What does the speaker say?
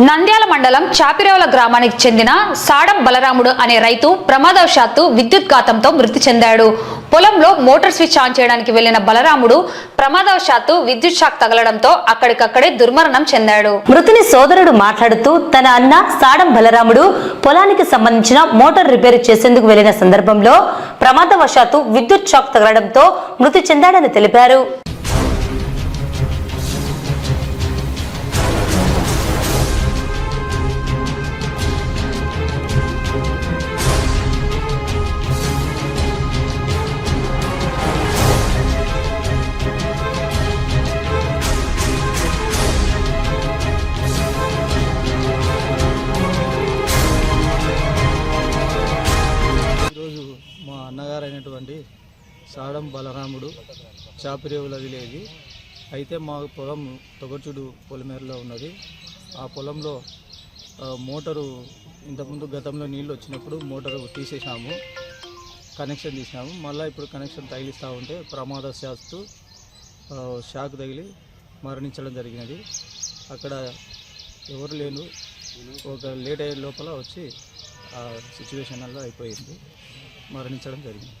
నంద్యాల మండలం చాపిరేవల గ్రామానికి చెందిన సాడం బలరాముడు అనే రైతు ప్రమాదవశాత్తు విద్యుత్ ఘాతంతో మృతి చెందాడు. పొలంలో మోటార్ స్విచ్ ఆన్ చేయడానికి వెళ్ళిన బలరాముడు ప్రమాదవశాత్తు విద్యుత్ షాక్ తగలడంతో అక్కడికక్కడే దుర్మరణం చెందాడు. మృతుని సోదరుడు మాట్లాడుతూ తన అన్న సాడం బలరాముడు పొలానికి సంబంధించిన మోటార్ రిపేర్ చేసేందుకు వెళ్ళిన సందర్భంలో ప్రమాదవశాత్తు విద్యుత్ షాక్ తగలడంతో మృతి చెందాడని తెలిపారు. అన్నగారు సాడం బలరాముడు చాపిరేవుల విలేజ్ అయితే మా పొలం తొగచుడు పొలిమేరలో ఉన్నది. ఆ పొలంలో మోటారు ఇంతకుముందు గతంలో నీళ్ళు వచ్చినప్పుడు మోటారు తీసేసాము కనెక్షన్ తీసినాము. మళ్ళీ ఇప్పుడు కనెక్షన్ తగిలిస్తూ ఉంటే ప్రమాదశాస్తు శాస్తు షాక్ తగిలి మరణించడం జరిగినది. అక్కడ ఎవరు లేను. ఒక లేట్ అయ్యే లోపల వచ్చి ఆ సిచ్యువేషన్ అయిపోయింది. మరణించడం జరిగింది.